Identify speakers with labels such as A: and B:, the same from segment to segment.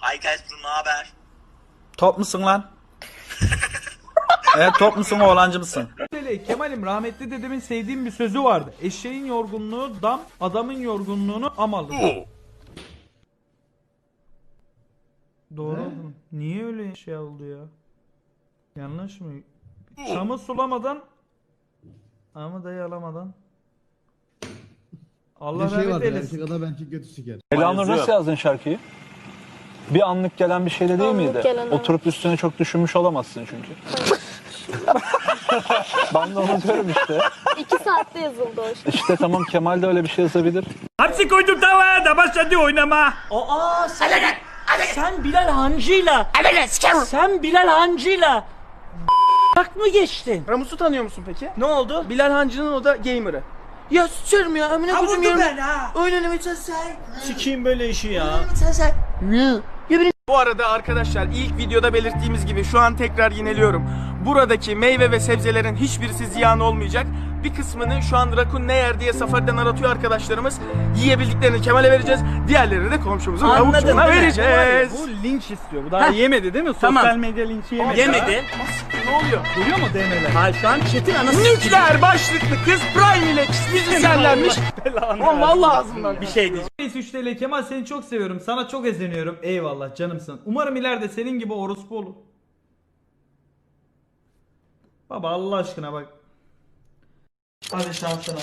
A: Hi guys bro ne haber?
B: Top musun lan? evet top musun oğlancı mısın? Kemal'im rahmetli dedemin sevdiğim bir sözü vardı. Eşeğin yorgunluğu dam, adamın yorgunluğunu am alır. Doğru oldu mu? Niye öyle şey oldu ya? Yanlış mı? Çamı sulamadan ama dayı alamadan. Allah
C: Bir şey
B: rahmet
C: vardır
B: eylesin.
C: erkek adam erkek götü siker.
D: Elanur nasıl yazdın şarkıyı? Bir anlık gelen bir şey de değil
E: Anlık
D: miydi?
E: gelen, evet.
D: Oturup üstüne çok düşünmüş olamazsın çünkü. ben de onu diyorum işte.
E: İki saatte yazıldı o şey.
D: İşte tamam Kemal de öyle bir şey yazabilir.
B: Hapsi koydum tavaya da başladı oynama.
F: Aa sen, sen Bilal Hancı'yla sen Bilal Hancı'yla bak mı geçtin?
G: Ramus'u tanıyor musun peki?
F: Ne oldu?
G: Bilal Hancı'nın o da gamer'ı.
F: Ya sürüm ya amına
G: vurdu
F: yarım.
G: ben ha.
F: Oynamayı sen.
B: Sikiyim böyle işi ya.
G: Bu arada arkadaşlar ilk videoda belirttiğimiz gibi şu an tekrar yineliyorum. Buradaki meyve ve sebzelerin hiçbirisi ziyan olmayacak. Bir kısmını şu an Rakun ne yer diye safariden aratıyor arkadaşlarımız. Yiyebildiklerini Kemal'e vereceğiz. Diğerlerini de komşumuzun
F: Anladın
G: avuçlarına
F: değil mi?
G: vereceğiz.
B: Bu linç istiyor. Bu daha
F: Heh.
B: yemedi değil mi?
F: Tamam.
B: Sosyal medya linçi yemedi.
F: Yemedi.
G: Ne oluyor?
B: Görüyor mu DM'ler?
F: Hayır şu an chat'in anası
G: Nükleer başlıklı kız Prime ile müzisyenlenmiş. Oğlum vallahi ağzımdan.
F: bir şey diyeceğim.
B: Neyse 3 TL Kemal seni çok seviyorum. Sana çok ezeniyorum. Eyvallah canımsın. Umarım ileride senin gibi orospu olur. Baba Allah aşkına bak. Hadi şansına.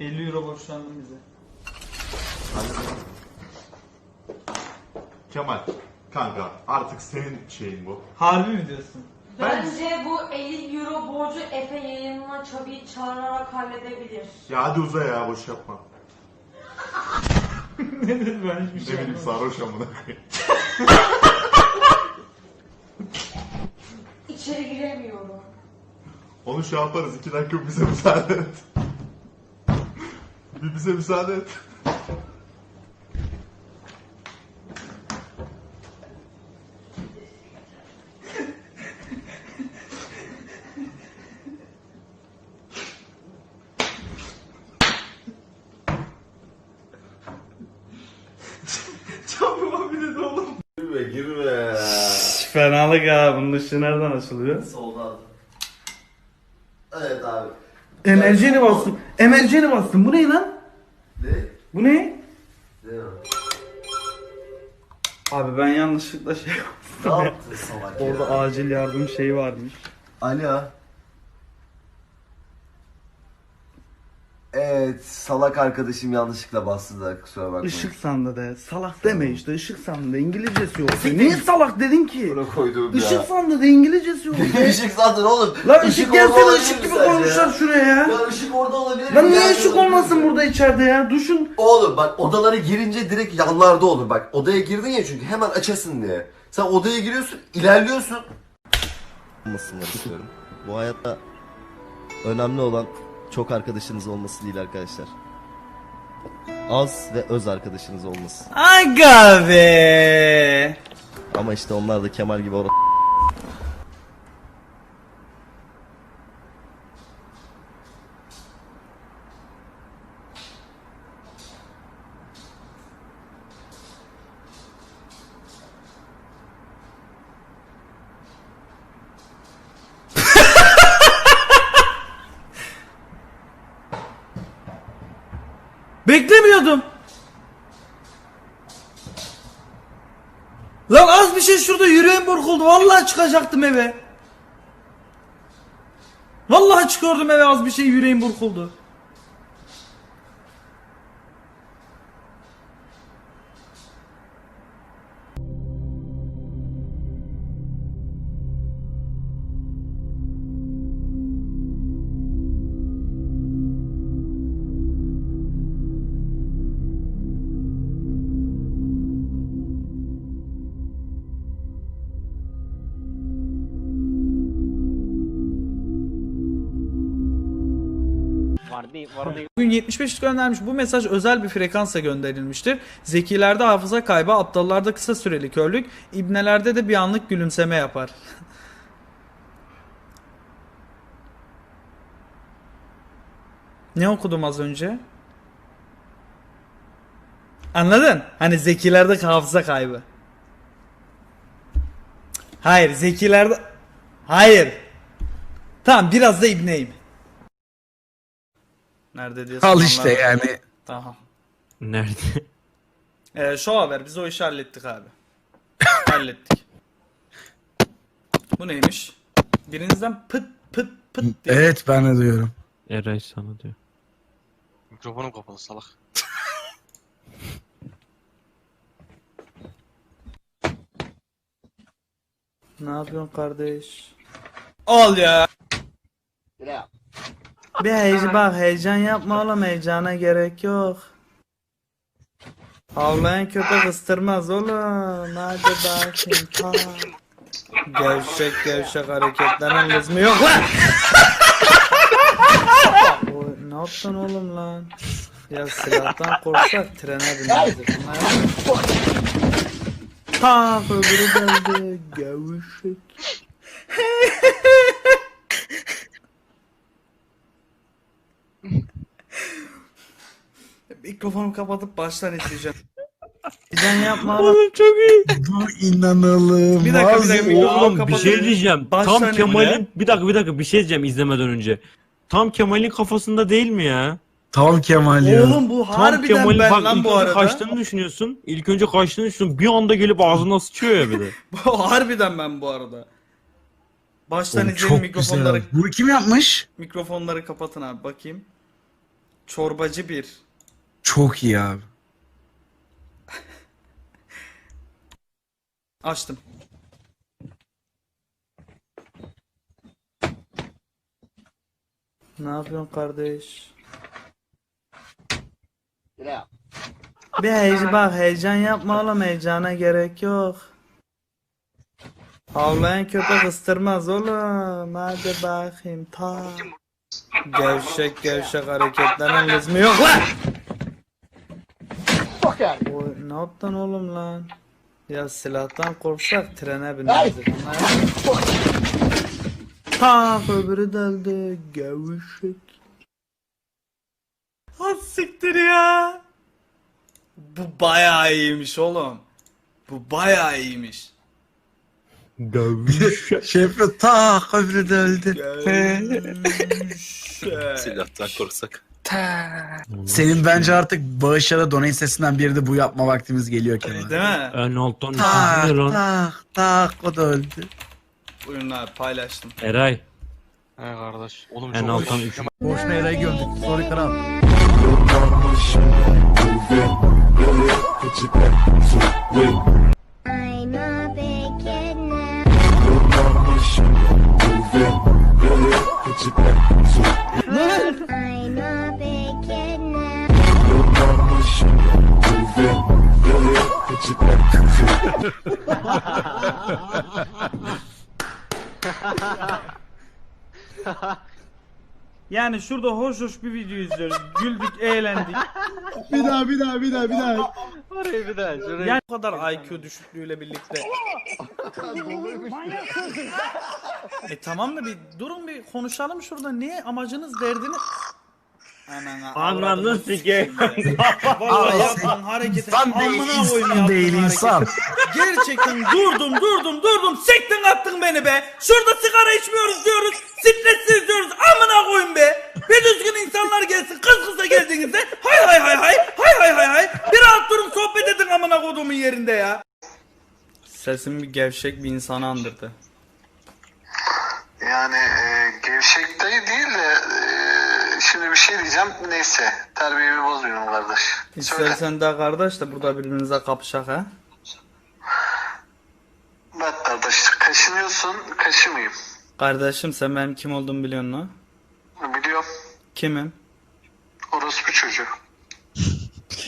B: ...50 euro borçlandın bize.
H: Kemal, kanka artık senin şeyin bu.
B: Harbi mi diyorsun?
I: Bence bu 50 euro borcu Efe yayınına Çabi'yi çağırarak halledebilir.
H: Ya hadi uza ya boş yapma.
B: Nedir ben hiçbir
H: Ne bileyim sarhoş amına koyayım.
I: İçeri giremiyorum.
H: Onu şey yaparız iki dakika bize müsaade et. Bir bize müsaade et.
B: Fenalık ha. Bunun ışığı nereden açılıyor?
J: Soldan. Evet abi.
B: Emerjeni bastım. Emerjeni bastım. Bu ne lan?
J: Ne?
B: Bu ne?
J: Ne o?
B: Abi ben yanlışlıkla şey
J: Ne yaptın salak ya?
B: Orada acil yardım şeyi varmış.
J: Alo. Evet, salak arkadaşım yanlışlıkla bastı da kusura bakma.
B: Işık sandı de. Salak deme işte. Işık sandı de. İngilizcesi yok. Niye salak dedin ki?
J: Buna koyduğum ya.
B: Işık sandı de. İngilizcesi yok.
J: Işık sandın oğlum.
B: Lan ışık gelsene
J: olabilir
B: ışık
J: mi
B: gibi
J: sence
B: şuraya ya.
J: Ya ışık orada olabilir mi?
B: Lan niye ışık
J: olabilir
B: olmasın
J: mi?
B: burada içeride ya? Duşun.
J: Oğlum bak odalara girince direkt yanlarda olur bak. Odaya girdin ya çünkü hemen açasın diye. Sen odaya giriyorsun, ilerliyorsun. Olmasınlar istiyorum. Bu hayatta önemli olan çok arkadaşınız olması değil arkadaşlar. Az ve öz arkadaşınız olması.
B: Aga be.
J: Ama işte onlar da Kemal gibi or-
B: Beklemiyordum. Lan az bir şey şurada yüreğim burkuldu. Vallahi çıkacaktım eve. Vallahi çıkıyordum eve az bir şey yüreğim burkuldu. Bugün 75 göndermiş. Bu mesaj özel bir frekansa gönderilmiştir. Zekilerde hafıza kaybı, aptallarda kısa süreli körlük, ibnelerde de bir anlık gülümseme yapar. Ne okudum az önce? Anladın? Hani zekilerde hafıza kaybı. Hayır, zekilerde... Hayır. Tamam, biraz da ibneyim. Nerede diye
A: Al
B: soranlar
A: işte
B: var.
A: yani.
B: Tamam.
C: Nerede?
B: Ee, şu haber, biz o işi hallettik abi. hallettik. Bu neymiş? Birinizden pıt pıt pıt diye.
A: Evet ben de duyuyorum.
C: Eray sana diyor.
H: Mikrofonum kapalı salak.
B: Ne yapıyorsun kardeş? Al ya. Bir heyecan bak heyecan yapma oğlum heyecana gerek yok. Havlayan köpek ıstırmaz oğlum. Hadi bakayım ta. Gevşek gevşek hareketlerin lüzumu yok lan. Oy, ne yaptın oğlum lan? Ya silahtan korksak trene bineriz. Ta öbürü geldi. Gevşek. Mikrofonu kapatıp baştan izleyeceğim. Sen yapma oğlum.
C: çok iyi.
A: Bu inanılmaz.
B: Bir dakika, bir dakika, mikrofonu
C: Oğlum bir şey diyeceğim.
B: Baştan
C: Tam. Kemal'in bir dakika bir dakika bir şey diyeceğim izlemeden önce. Tam Kemal'in kafasında değil mi ya?
A: Tam Kemal ya.
B: Oğlum bu
C: Tam
B: harbiden
C: Kemal'in
B: ben
C: bak
B: lan
C: ilk
B: bu
C: önce
B: arada.
C: kaçtığını düşünüyorsun. İlk önce kaçtığını düşünüyorsun. Bir anda gelip ağzına sıçıyor ya bir de.
B: Bu harbiden ben bu arada. Baştan
A: Oğlum,
B: izleyin
A: çok
B: mikrofonları
A: güzel. Bu kim yapmış?
B: mikrofonları kapatın abi bakayım. Çorbacı bir.
A: Çok iyi abi.
B: Açtım. Ne yapıyorsun kardeş? Bir heyecan bak heyecan yapma oğlum heyecana gerek yok. Havlayan köpek ıstırmaz oğlum. Hadi bakayım ta. Gevşek gevşek hareketlerin lüzumu yok lan. Oy, ne yaptın oğlum lan? Ya silahtan korksak trene bineriz. Ta öbürü deldi. Gevşek. Ha siktir ya. Bu bayağı iyiymiş oğlum. Bu bayağı iyiymiş.
A: şey yapıyor. Ta öbürü de öldü.
B: Gevşek.
H: Silahtan korksak.
A: Senin bence artık bağışlara donate sesinden biri de bu yapma vaktimiz geliyor Kemal.
B: Değil mi?
C: En alttan
A: Tak
C: lan?
A: tak tak o da öldü.
B: Buyurun abi paylaştım.
C: Eray.
H: He kardeş. Oğlum
C: En
H: çok
C: alttan üç.
A: Boşuna yere gömdük. Sorry kral.
E: I'm a big kid now.
B: Yani şurada hoş hoş bir video izliyoruz. Güldük, eğlendik.
A: Bir daha bir daha bir daha bir daha.
B: Yani bu kadar IQ düşüklüğüyle birlikte. e tamam da bir durun bir konuşalım şurada. Ne amacınız derdini?
C: Ananı sikeyim.
B: Vallahi yaptığın hareketi
A: İnsan değil,
B: amına koyayım
A: insan
B: yaptığın
A: değil,
B: hareketi.
A: insan.
B: Gerçekten durdum durdum durdum siktin attın beni be. Şurada sigara içmiyoruz diyoruz. Stressiz diyoruz amına koyayım be. Bir düzgün insanlar gelsin kız kıza geldiğinizde hay hay hay hay hay hay hay hay. Bir rahat durun sohbet edin amına koyduğumun yerinde ya. Sesim bir gevşek bir insanı andırdı.
K: Yani e, gevşek değil de e, şimdi bir şey diyeceğim. Neyse terbiyemi bozmuyorum kardeş. Söyle.
B: İstersen de kardeş de burada birbirinize kapışak ha.
K: Bak kardeş kaşınıyorsun kaşımayayım.
B: Kardeşim sen benim kim olduğumu biliyorsun mu?
K: Biliyorum.
B: Kimim?
K: Orospu çocuğu.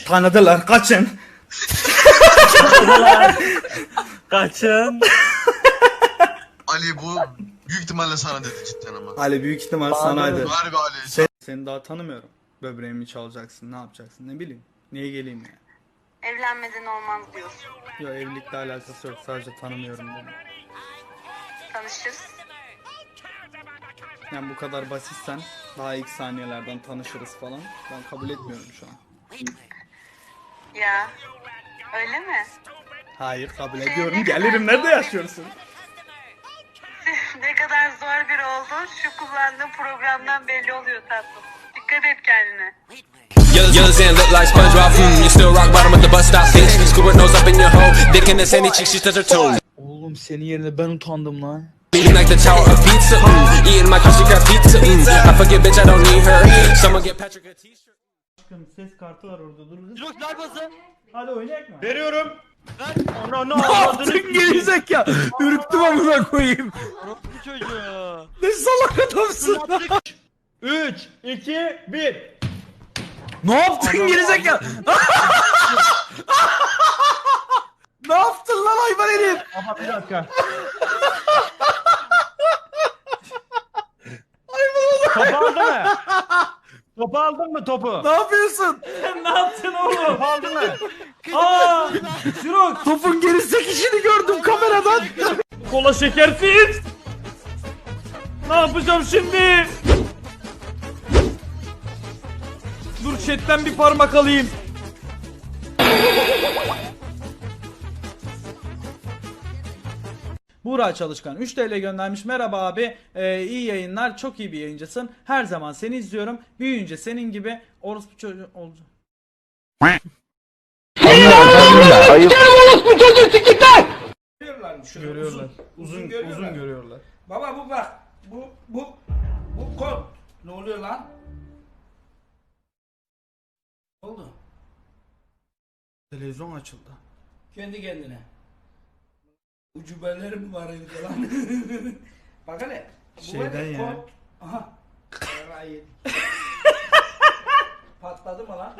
B: Tanıdılar kaçın.
C: Kaçın.
H: Ali bu büyük ihtimalle sana dedi cidden ama.
B: Ali büyük ihtimal sanaydı.
H: Harbi Ali.
B: Sen, seni daha tanımıyorum. Böbreğimi çalacaksın, ne yapacaksın, ne bileyim. Niye geleyim ya?
I: Evlenmeden olmaz diyorsun.
B: Yok evlilikle alakası yok, sadece tanımıyorum dedim.
I: Tanışırız.
B: Yani bu kadar basitsen Daha ilk saniyelerden tanışırız falan. Ben kabul etmiyorum şu an.
I: Ya öyle mi?
B: Hayır kabul ediyorum. Gelirim nerede yaşıyorsun?
I: Zor bir oldu. Şu kullandığım programdan belli oluyor tatlım. Dikkat et kendine.
F: Young and look like SpongeBob. Hmm, you still rock bottom at the bus stop, bitch. Scuba nose up in your hole. Dick in the sandy cheek, she touch her toes.
B: Oğlum senin yerine ben utandım lan.
F: Beating like the tower of pizza. Mm, eating my crusty crab pizza. Mm, I forget, bitch, I don't need her. Someone get Patrick a t-shirt.
B: Ses kartı var orada dur. Yok Hadi oynayak mı?
C: Veriyorum. Ana
A: Ne yaptın gerizekalı? Ürktüm amına koyayım. Ne salak adamsın.
C: 3, 2, 1.
A: Ne yaptın gerizekalı? ne yaptın lan hayvan herif?
C: Ama bir dakika. Topu aldın mı? Topu aldın mı topu?
A: Ne yapıyorsun?
B: ne yaptın oğlum?
C: Topu aldın mı?
B: Aa! Şurok!
A: Topun geri sekişini gördüm kameradan.
B: Kola şekersiz! Ne yapacağım şimdi? Dur chatten bir parmak alayım. Buğra Çalışkan 3 TL göndermiş. Merhaba abi. Ee, iyi yayınlar. Çok iyi bir yayıncısın. Her zaman seni izliyorum. Büyüyünce senin gibi orospu çocuğu olacağım. Görüyorlar. Uzun uzun görüyorlar. Uzun görüyorlar.
L: Baba bu bak. Bu bu bu kod. Ne oluyor lan? Ne oldu?
B: Televizyon açıldı.
L: Kendi kendine. Ucubelerim var evde lan. Bak hele. bu
B: Şeyden ya.
L: Aha. Patladı mı lan?